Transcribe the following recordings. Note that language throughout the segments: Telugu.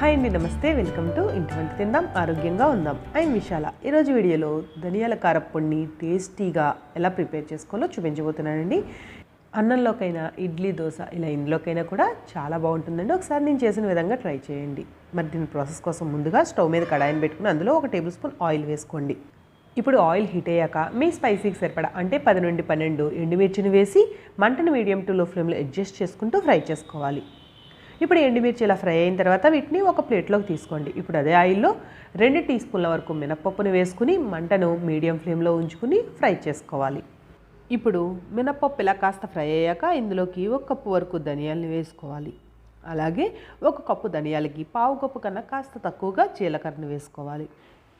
హాయ్ అండి నమస్తే. వెల్కమ్ టు ఇంటి వంట తిందాం ఆరోగ్యంగా ఉందాం. ఐఎమ్ విశాల. ఈరోజు వీడియోలో ధనియాల కారప్పొడిని టేస్టీగా ఎలా ప్రిపేర్ చేసుకోవాలో చూపించబోతున్నానండి. అన్నంలోకైనా ఇడ్లీ దోశ ఇలా ఇందులోకైనా కూడా చాలా బాగుంటుందండి. ఒకసారి నేను చేసిన విధంగా ట్రై చేయండి. మరి దీని ప్రాసెస్ కోసం ముందుగా స్టవ్ మీద కడాయిని పెట్టుకుని అందులో ఒక టేబుల్ స్పూన్ ఆయిల్ వేసుకోండి. ఇప్పుడు ఆయిల్ హీట్ అయ్యాక మీ స్పైసీకి సరిపడా అంటే పది నుండి పన్నెండు ఎండుమిర్చిని వేసి మంటను మీడియం టు లో ఫ్లేమ్లో అడ్జస్ట్ చేసుకుంటూ ఫ్రై చేసుకోవాలి. ఇప్పుడు ఎండుమిర్చి ఇలా ఫ్రై అయిన తర్వాత వీటిని ఒక ప్లేట్లోకి తీసుకోండి. ఇప్పుడు అదే ఆయిల్లో రెండు టీ స్పూన్ల వరకు మినప్పప్పుని వేసుకుని మంటను మీడియం ఫ్లేమ్లో ఉంచుకుని ఫ్రై చేసుకోవాలి. ఇప్పుడు మినప్పప్పు ఇలా కాస్త ఫ్రై అయ్యాక ఇందులోకి ఒక కప్పు వరకు ధనియాల్ని వేసుకోవాలి. అలాగే ఒక కప్పు ధనియాలకి పావు కప్పు కన్నా కాస్త తక్కువగా జీలకర్రని వేసుకోవాలి.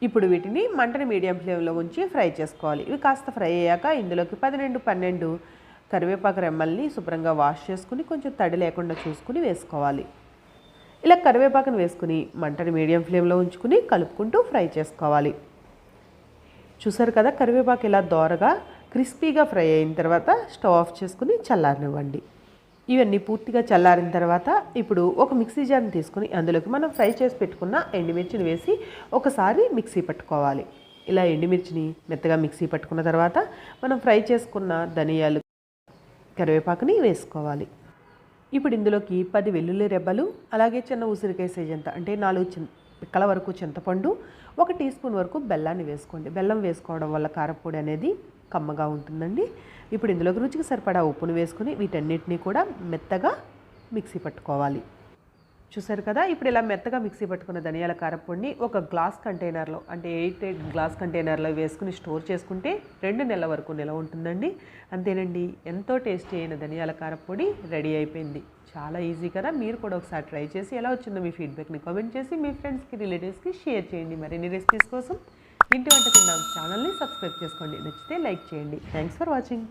ఇప్పుడు వీటిని మంటని మీడియం ఫ్లేమ్లో ఉంచి ఫ్రై చేసుకోవాలి. ఇవి కాస్త ఫ్రై అయ్యాక ఇందులోకి పన్నెండు పన్నెండు కరివేపాకు రెమ్మల్ని శుభ్రంగా వాష్ చేసుకుని కొంచెం తడి లేకుండా చూసుకుని వేసుకోవాలి. ఇలా కరివేపాకుని వేసుకుని మంటని మీడియం ఫ్లేమ్లో ఉంచుకుని కలుపుకుంటూ ఫ్రై చేసుకోవాలి. చూసారు కదా కరివేపాకు ఇలా దోరగా క్రిస్పీగా ఫ్రై అయిన తర్వాత స్టవ్ ఆఫ్ చేసుకుని చల్లారనివ్వండి. ఇవన్నీ పూర్తిగా చల్లారిన తర్వాత ఇప్పుడు ఒక మిక్సీ జార్ని తీసుకుని అందులోకి మనం ఫ్రై చేసి పెట్టుకున్న ఎండుమిర్చిని వేసి ఒకసారి మిక్సీ పట్టుకోవాలి. ఇలా ఎండుమిర్చిని మెత్తగా మిక్సీ పట్టుకున్న తర్వాత మనం ఫ్రై చేసుకున్న ధనియాలు కరివేపాకుని వేసుకోవాలి. ఇప్పుడు ఇందులోకి పది వెల్లుల్లి రెబ్బలు అలాగే చిన్న ఉసిరికాయ సేజంత అంటే నాలుగు చిన్న పిక్కల వరకు చింతపండు ఒక టీ స్పూన్ వరకు బెల్లాన్ని వేసుకోండి. బెల్లం వేసుకోవడం వల్ల కారపొడి అనేది కమ్మగా ఉంటుందండి. ఇప్పుడు ఇందులోకి రుచికి సరిపడా ఉప్పును వేసుకుని వీటన్నిటిని కూడా మెత్తగా మిక్సీ పట్టుకోవాలి. చూసారు కదా? ఇప్పుడు ఇలా మెత్తగా మిక్సీ పట్టుకున్న ధనియాల కారపొడిని ఒక గ్లాస్ కంటైనర్లో అంటే ఎయిట్ ఎయిట్ గ్లాస్ కంటైనర్లో వేసుకుని స్టోర్ చేసుకుంటే రెండు నెలల వరకు నిలవ ఉంటుందండి. అంతేనండి ఎంతో టేస్టీ అయిన ధనియాల కారపొడి రెడీ అయిపోయింది. చాలా ఈజీ కదా? మీరు కూడా ఒకసారి ట్రై చేసి ఎలా వచ్చిందో మీ ఫీడ్బ్యాక్ని కామెంట్ చేసి మీ ఫ్రెండ్స్కి రిలేటివ్స్కి షేర్ చేయండి. మరిన్ని రెసిపీస్ కోసం ఇంటి వంట తిందాం ఛానల్ని సబ్స్క్రైబ్ చేసుకోండి. నచ్చితే లైక్ చేయండి. Thanks for watching.